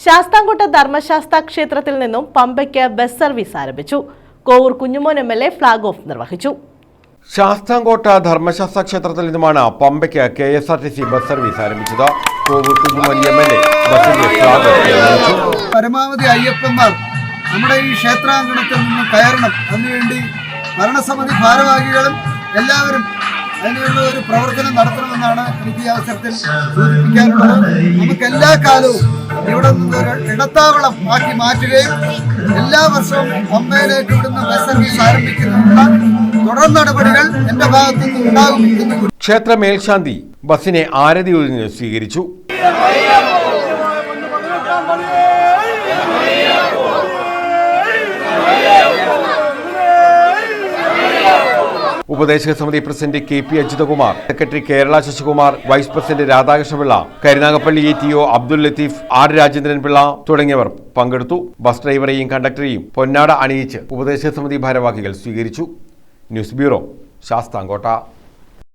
ശാസ്താംകോട്ട ധർമ്മശാസ്ത ക്ഷേത്രത്തിൽ നിന്നും പമ്പയ്ക്ക് bus service ആരംഭിച്ചു. Kovoor Kunjumon M L A flag off നിർവഹിച്ചു. ശാസ്താംകോട്ട ധർമ്മശാസ്ത്ര ക്ഷേത്രത്തിൽ നിന്നുമാണ് പമ്പയ്ക്ക് K S R T C bus service ആരംഭിച്ചത്. Kovoor Kunjumon M L A ബസിന്റെ ഫ്ളാഗ് പരമാവധി അയ്യപ്പന്മാർ നമ്മുടെ ഈ ക്ഷേത്രാങ്കണത്തിൽ നിന്ന് കയറണം. അതിനുവേണ്ടി ഭരണസമിതി ഭാരവാഹികളും എല്ലാവരും അതിനുള്ള ഒരു പ്രവർത്തനം നടത്തണമെന്നാണ് എനിക്ക് ഈ അവസരത്തിൽ സൂചിപ്പിക്കാനുള്ളത്. നമുക്ക് എല്ലാ കാലവും ഇവിടെ നിന്ന് ഒരു ഇടത്താവളം ആക്കി മാറ്റുകയും എല്ലാ വർഷവും പമ്പയിലേക്ക് ഇവിടുന്ന് ബസ് സർവീസ് ആരംഭിക്കുന്നതിനുള്ള തുടർ നടപടികൾ എന്റെ ഭാഗത്തു നിന്ന് ഉണ്ടാകും എന്ന് ക്ഷേത്ര മേൽശാന്തി ബസിനെ ആരതി ഒഴിഞ്ഞ് സ്വീകരിച്ചു. ഉപദേശക സമിതി president K P Ajithakumar secretary Kerala Sasikumar vice president Radhakrishnapillai Karunagappally A T O Abdul Latheef R Rajendran Pillai തുടങ്ങിയവർ പങ്കെടുത്തു. ബസ് ഡ്രൈവറെയും കണ്ടക്ടറെയും പൊന്നാട അണിയിച്ച് ഉപദേശക സമിതി ഭാരവാഹികൾ സ്വീകരിച്ചു. News bureau Sasthamcotta.